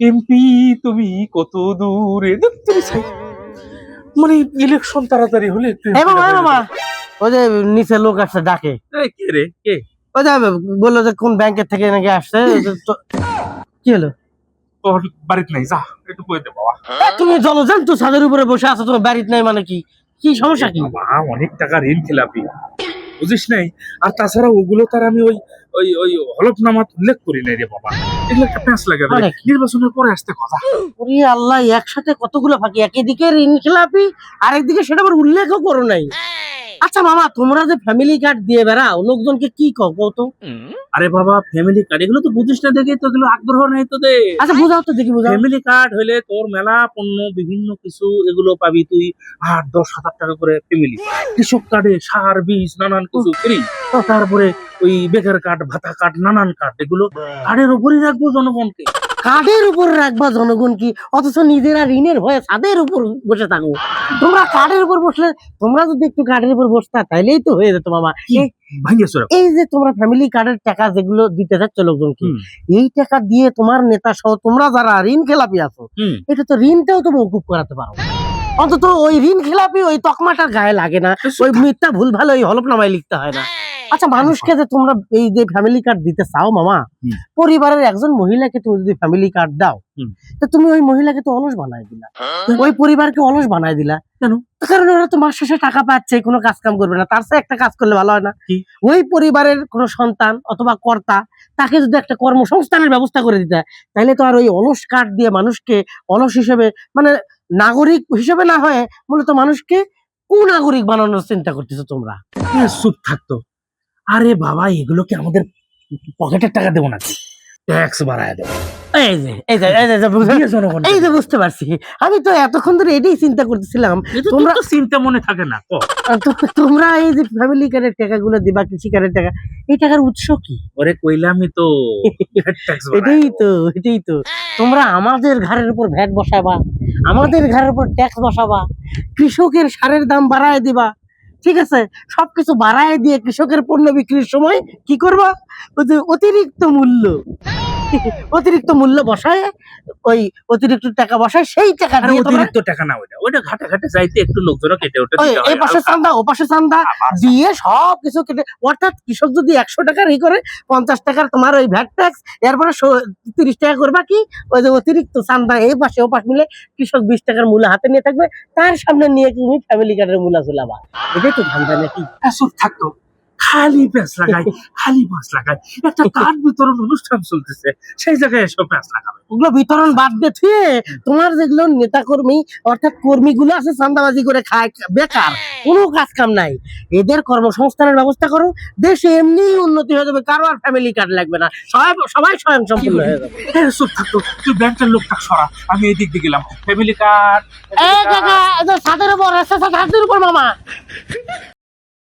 MP তুমি কত দূরে? মানে ইলেকশন তাড়াতাড়ি হলে ওই যে নিচে লোক আসছে ডাকে। কে রে? কে? ওই যে বলল যে কোন ব্যাংকের থেকে নাকি আসছে কি হলো? তোর বাড়িতে নাই যা একটু কয়ে দে বাবা। তুমি জলজান তো ছাদের উপরে বসে আছো তোমার বাড়িতে নাই মানে কি? কি সমস্যা কি? অনেক টাকা ঋণ খেলাপি। বুঝিস নাই? আর তাছাড়া ওগুলো তার আমি ওই ওই ওই হলফনামা উল্লেখ করি নাই রে বাবা। এগুলো একটা প্যাঁচ লাগে? নির্বাচনের পরে আসতে কথা। ওরে আল্লাহ একসাথে কতগুলো ফাঁকি? একদিকে ঋণ খেলাপি আরেকদিকে সেটা আবার উল্লেখও করো নাই। আচ্ছা মামা তোমরা যে ফ্যামিলি কার্ড দিয়ে বেড়াও লোকজনকে কি কও তো? আরে বাবা ফ্যামিলি কার্ড এগুলো তো বুঝিস না দেখে তো এগুলো আগ্রহ নাই তো দে আচ্ছা বুঝাও তো দেখি বুঝাও। ফ্যামিলি কার্ড হলে তোর মেলা পণ্য বিভিন্ন কিছু এগুলো পাবি তুই। আট দশ হাজার টাকা করে ফ্যামিলি কৃষক কার্ডে সার বীজ নানান কিছু ফ্রি তারপরে ওই বেকার কার্ড ভাতা কার্ড নানান কার্ড এগুলো কার্ডের উপরই রাখব জনগণকে। কার্ডের উপর রাখবা জনগণ কি? অথচ নিজেরা ঋণের ভয়ে ছাদের উপর বসে থাকো। তোমরা কার্ডের উপর বসলে তোমরা যদি একটু কার্ডের উপর বসতা তাইলেই তো হয়ে যেত মামা। এই যে তোমরা ফ্যামিলি কার্ডের টাকা যেগুলো দিতে যাচ্ছ লোকজনকে। এই টাকা দিয়ে তোমার নেতা সহ তোমরা যারা ঋণ খেলাপি আছো এটা তো ঋণটাও তো মৌকুব করাতে পারো। অন্তত ওই ঋণ খেলাপি ওই তকমাটার গায়ে লাগে না। ওই মিথ্যা ভুল ভালো ওই হলফনামায় লিখতে হয় না। আচ্ছা মানুষকে যে তোমরা এই যে ফ্যামিলি কার্ড দিতে চাও মামা পরিবারের একজন মহিলাকে তুমি যদি ফ্যামিলি কার্ড দাও তো তুমি ওই মহিলাকে তো অলস বানাই দিলা। ওই পরিবারকে অলস বানাই দিলা। কেন? কারণ ওরা তো মাস শেষে টাকা পাচ্ছে কোনো কাজ কাম করবে না। তার সাথে একটা কাজ করলে ভালো হয় না। ওই পরিবারের কোনো সন্তান অথবা কর্তা তাকে যদি একটা কর্মসংস্থানের ব্যবস্থা করে দিতে হয়, তাহলে তো আর ওই অলস কার্ড দিয়ে মানুষকে অলস হিসেবে মানে নাগরিক হিসেবে না হয়ে মূলত মানুষকে কুনাগরিক বানানোর চিন্তা করতেছো তোমরা। এ, চুপ থাকতো। আরে বাবা এগুলো কি আমাদের পকেটের টাকা দেবো নাকি? ট্যাক্স বাড়ায় দেবো। এই যে এই যে এই যে- এই যে বুঝতে- পারছি। আমি তো এতক্ষণ ধরে এটাই চিন্তা করতেছিলাম তোমরা চিন্তা মনে থাকে না তোমরা এই যে ফ্যামিলি কার্ডের টাকাগুলো দিবা কৃষি কার্ডের টাকা এই টাকার উৎস কি? ওরে কইলামই তো এটাই তো এটাই তো। তোমরা আমাদের ঘরের উপর ভ্যাট বসাবা আমাদের ঘরের উপর ট্যাক্স বসাবা কৃষকের সারের দাম বাড়ায় দিবা ঠিক আছে? সবকিছু বাড়ায় দিয়ে কৃষকের পণ্য বিক্রির সময় কি করবা? অতিরিক্ত মূল্য। অতিরিক্ত মূল্য বসায় ওই অতিরিক্ত টাকা বসায় সেই টাকা দিয়ে অতিরিক্ত টাকা না ওইটা ওইটা ঘাটে ঘাটে যাইতে একটু লোকজনও কেটে ওঠে ওই এই পাশে চান্দা ও পাশে চান্দা দিয়ে সব কিছু কেটে অর্থাৎ কৃষক যদি একশো টাকার ই করে পঞ্চাশ টাকার তোমার ওই ভ্যাট ট্যাক্স এরপরে তিরিশ টাকা করবা কি? ওই যে অতিরিক্ত চান্দা এই পাশে ও পাশ মিলে কৃষক বিশ টাকার মূল্য হাতে নিয়ে থাকবে তার সামনে নিয়ে তুমি ফ্যামিলি কার্ডের মূল্য ঝুলাবা। এটাই তো ধান্দা নাকি? চুপ থাকতো খালি প্যাঁচ লাগাই খালি মাছ লাগাই। একটা কাঠ বিতরণ অনুষ্ঠান চলতেছে সেই জায়গায় এসব প্যাঁচ লাগাবে। ওগুলো বিতরণ বাদ দিয়ে থুয়ে তোমার যেগুলো নেতা কর্মী অর্থাৎ কর্মীগুলো আছে চান্দাবাজি করে খায় বেকার কোনো কাজ কাম নাই। এদের কর্মসংস্থানের ব্যবস্থা করো দেশে এমনি উন্নতি হয়ে যাবে কারও আর ফ্যামিলি কার্ড লাগবে না। সবাই সবাই স্বয়ং সম্পূর্ণ হয়ে যাবে। হ্যাঁ চুপ থাকতো তুই ব্যাংকের লোকটা সরা আমি এই দিক দিয়ে গেলাম। ফ্যামিলি কার্ড ছাদের উপর রাস্তা ছাদের উপর মামা।